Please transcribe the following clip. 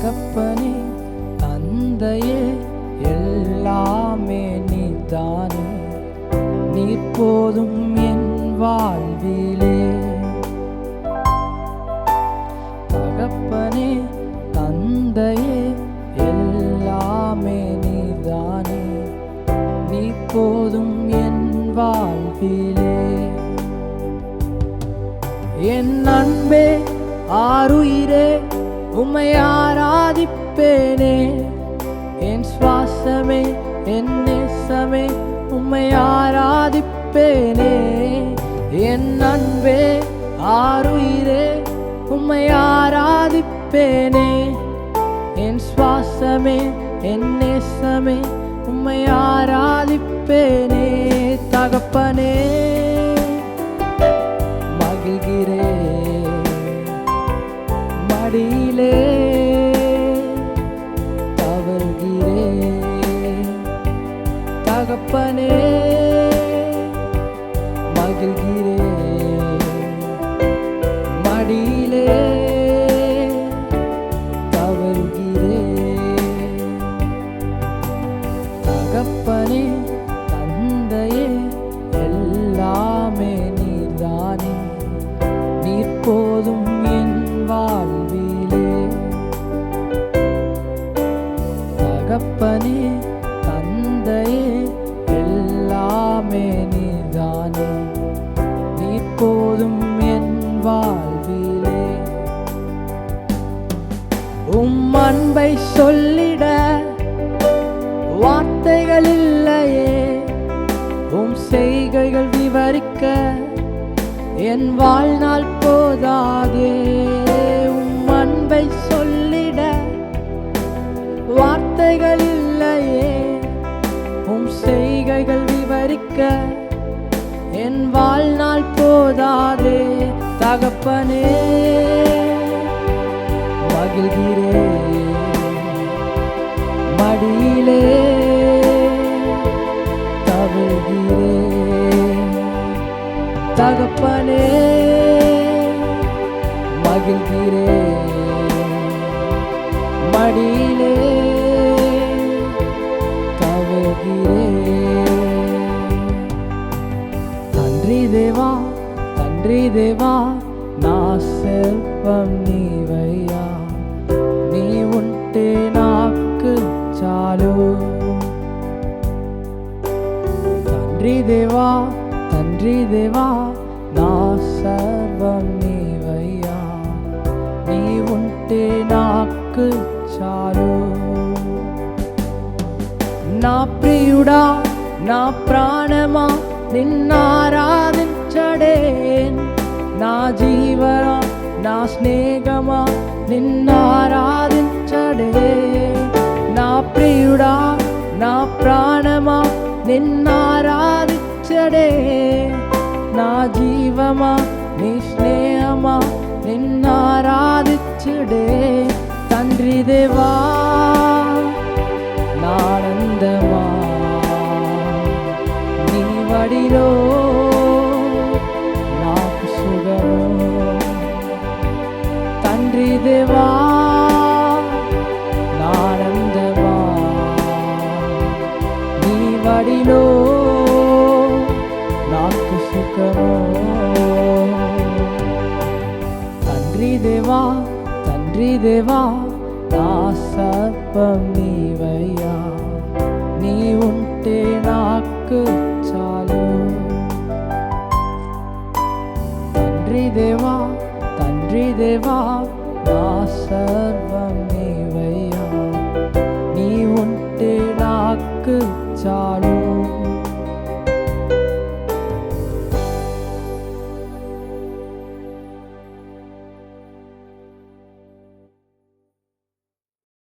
தகப்பனே தந்தையே எல்லாமே நீ தானே நீ போதும் என் வாழ்விலே. தகப்பனே தந்தையே எல்லாமே நீ தானே நீ போதும் என் வாழ்விலே. என் அன்பே ஆறுயிரே உம்மை ஆராதிப்பேனே. என் சுவாசமே என் நேசமே உம்மை ஆராதிப்பேனே. என் அன்பே ஆறுயிரே உம்மை ஆராதிப்பேனே. என் சுவாசமே என் நேசமே உம்மை ஆராதிப்பேனே. தகப்பனே மகிழ்கிறேன். அடியிலே தவழ்கிறே தகப்பனே மகிழ்கிறே நீர் போதும் என் வாழ்விலே. உம் அன்பை சொல்லிட வார்த்தைகள் இல்லையே. உம் செய்கைகள் விவரிக்க என் வாழ்நாள் போதாதே. உம் அன்பை சொல்லிட வார்த்தைகள் இல்லையே. உம் செய்கைகள் விவரிக்க என் வாழ்நாள் போதாதே தகப்பனே. மகிழ்கிறே மடியிலே. தவிழ்கிறே தகப்பனே. மகிழ்கிறே. తండ్రి దేవా నా శిల్పం నీవయ్యా. నీ ఉంటే నాకు చాలు. తండ్రి దేవా తండ్రి దేవా నా సర్వం నీవయ్యా. నీ ఉంటే నాకు చాలు. నా ప్రియుడా నా ప్రాణమా నిన్నారాధించడే నా జీవనా నా స్నేహమా నిన్నారాధించడే నా ప్రియుడా నా ప్రాణమా నిన్నారాధించడే నా జీవమా నీ స్నేహమా నిన్నారాధించుడే తండ్రి దేవా తండ్రి దేవా తండ్రి దేవా నా సర్పం నీవయ్యా. నీ ఉంటే నాకు చాలు. తండ్రి దేవా తండ్రి దేవా